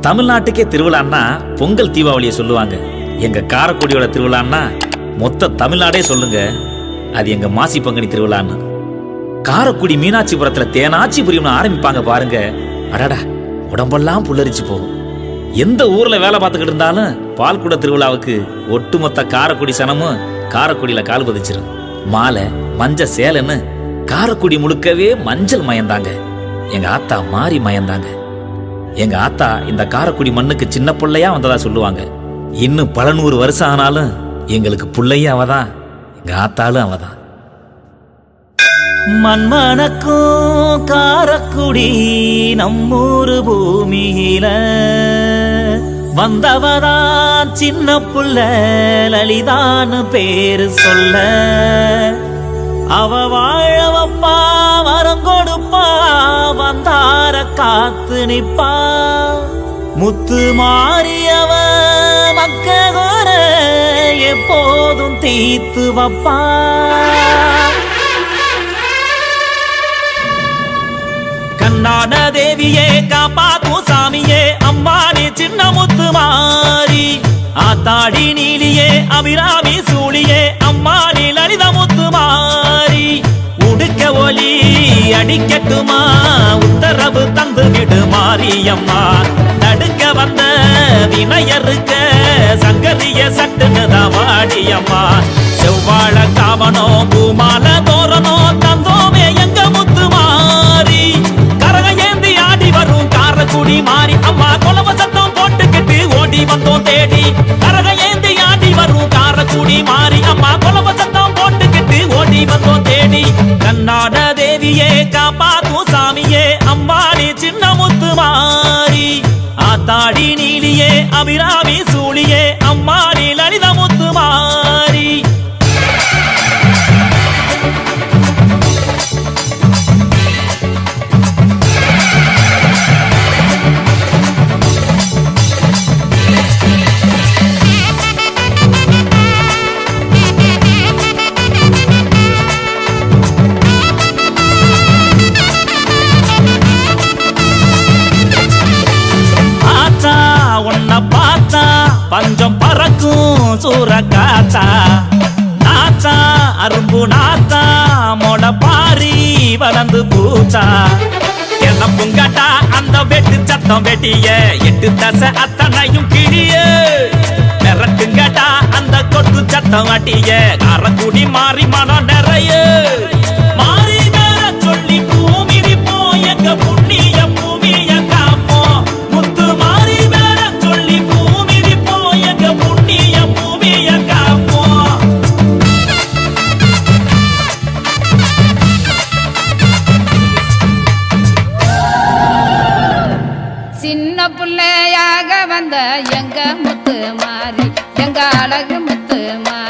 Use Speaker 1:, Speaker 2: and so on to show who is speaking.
Speaker 1: தமிழ்நாட்டுக்கே திருவிழான்னா பொங்கல் தீபாவளியை சொல்லுவாங்க. எங்க காரக்குடியோட திருவிழான்னா மொத்த தமிழ்நாடே சொல்லுங்க. அது எங்க மாசி பங்குனி திருவிழான்னு. காரக்குடி மீனாட்சிபுரத்துல தேனாச்சி புரியம்னு ஆரம்பிப்பாங்க பாருங்க. அடடா உடம்பெல்லாம் புல்லரிச்சு போகும். எந்த ஊர்ல வேலை பார்த்துக்கிட்டு இருந்தாலும் பால்குட திருவிழாவுக்கு ஒட்டுமொத்த காரக்குடி சனமும் காரக்குடியில கால் பதிச்சிரும். மாலை மஞ்ச சேலைன்னு காரக்குடி முழுக்கவே மஞ்சள் மயந்தாங்க. எங்க ஆத்தா மாறி மயந்தாங்க. எங்க ஆத்தா இந்த காரக்குடி மண்ணுக்கு சின்ன பிள்ளையா வந்ததா சொல்லுவாங்க. இன்னும் பல நூறு வருஷம் ஆனாலும் எங்களுக்கு பிள்ளையும் அவதான். எங்க ஆத்தாலும் அவதான். மண்மணக்கும் காரக்குடி நம்மூரு பூமியில வந்தவதான் சின்ன புள்ள லலிதான்னு பேரு சொல்ல. அவவா காத்து நிப்பா முத்து மாறியவ மக்க கோர எப்போதும் தீத்து வப்பா. கண்ணான தேவியே காப்பாத்தும் சாமியே அம்மானி சின்ன முத்து மாறி. ஆத்தாடி நீலியே அபிராமி சூழியே வந்து விடு மாரியம்மா. தடுக்க வந்த வினையருக்க சங்கரிய சட்டுன்னு தான் வாடியம்மா செவ்வாழ காவனோ பூமால தோரணோ தந்தோமே எங்க முத்து மாறி. கரக ஏந்தி ஆடி வரும் காரக்குடி மாறி அம்மா கொலவ சத்தம் போட்டுக்கிட்டு ஓடி வந்தோம் தேடி. கரக ஏந்தி ஆடி வரும் காரக்குடி மாறி அம்மா கொலவ சத்தம் போட்டுக்கிட்டு ஓடி வந்தோம் தேடி. கண்ணாட தேவியே காப்பாத்தும் சாமியே அம்மா. அபிராமி சூழியே அம்மாடி லலித அரும்பு நாத்தா மொட பாரி வளர்ந்து பூத்தா. என்ன புங்கட்டா அந்த வெட்டு சத்தம் வெட்டிய. எட்டு தசை அத்தனையும் கிழிய. மிரட்டுங்கட்டா அந்த கொட்டு சத்தம் வட்டிய காரக்குடி மாறி மனம் நிறைய.
Speaker 2: சின்ன பிள்ளையாக வந்த எங்க முத்து மாறி? எங்க அழகு முத்து